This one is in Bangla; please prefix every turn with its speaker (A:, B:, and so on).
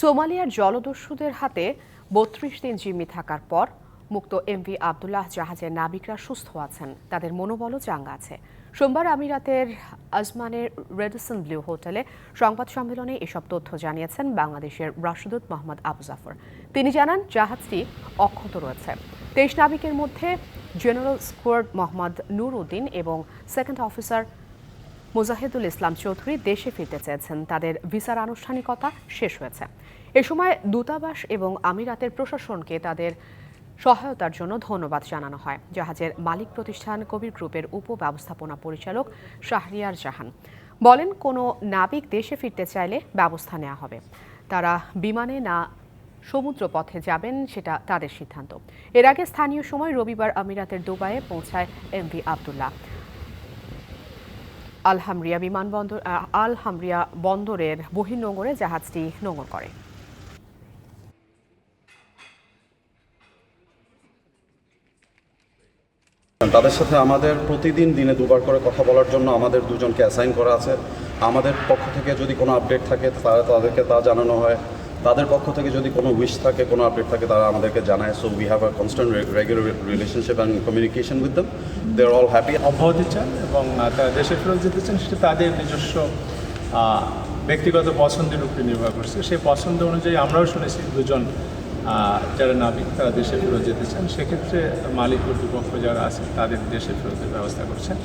A: সোমালিয়ার জলদস্যুদের হাতে বত্রিশ দিন জিম্মি থাকার পর মুক্ত এমভি আবদুল্লাহ জাহাজের নাবিকরা সুস্থ আছেন। তাদের মনোবলও চাঙ্গা আছে। সোমবার আমিরাতের আজমানের রেডিসন ব্লু হোটেলে সংবাদ সম্মেলনে এসব তথ্য জানিয়েছেন বাংলাদেশের রাষ্ট্রদূত মোহাম্মদ আবু জাফর। তিনি জানান, জাহাজটি অক্ষত রয়েছে। তেইশ নাবিকের মধ্যে জেনারেল স্কোয়ার্ড মোহাম্মদ নূর উদ্দিন এবং সেকেন্ড অফিসার মুজাহিদুল ইসলাম চৌধুরী দেশে ফিরতে চেয়েছেন। তাদের ভিসার আনুষ্ঠানিকতা শেষ হয়েছে। এ সময় দূতাবাস এবং আমিরাতের প্রশাসনকে তাদের সহায়তার জন্য ধন্যবাদ জানানো হয়। জাহাজের মালিক প্রতিষ্ঠান কবির গ্রুপের উপব্যবস্থাপনা পরিচালক শাহরিয়ার জাহান বলেন, কোনো নাবিক দেশে ফিরতে চাইলে ব্যবস্থা নেওয়া হবে। তারা বিমানে না সমুদ্র পথে যাবেন, সেটা তাদের সিদ্ধান্ত। এর আগে স্থানীয় সময় রবিবার আমিরাতের দুবাইয়ে পৌঁছায় এমভি আবদুল্লাহ। আলহামরিয়া বিমানবন্দর আলহামরিয়া বন্দরের বহির্নোঙরে জাহাজটি নোঙর করে।
B: তাদের সাথে আমাদের প্রতিদিন দিনে দুবার করে কথা বলার জন্য আমাদের দুজনকে অ্যাসাইন করা আছে। আমাদের পক্ষ থেকে যদি কোনো আপডেট থাকে তারা তাদেরকে তা জানানো হয়। তাদের পক্ষ থেকে যদি কোনো উইশ থাকে, কোনো আপডেট থাকে, তারা আমাদেরকে জানায়। So we have a constant regular relationship and communication with them they are all happy
C: অব্যাহতি চান এবং তারা দেশে ফেরত যেতে চান, সেটা তাদের নিজস্ব ব্যক্তিগত পছন্দের উপরে নির্ভর করছে। সেই পছন্দ অনুযায়ী আমরাও শুনেছি দুজন যারা নাবিক, তারা দেশে ফেরত যেতে চান। সেক্ষেত্রে মালিক কর্তৃপক্ষ যারা আছে, তাদের দেশে ফেরতের ব্যবস্থা করছেন।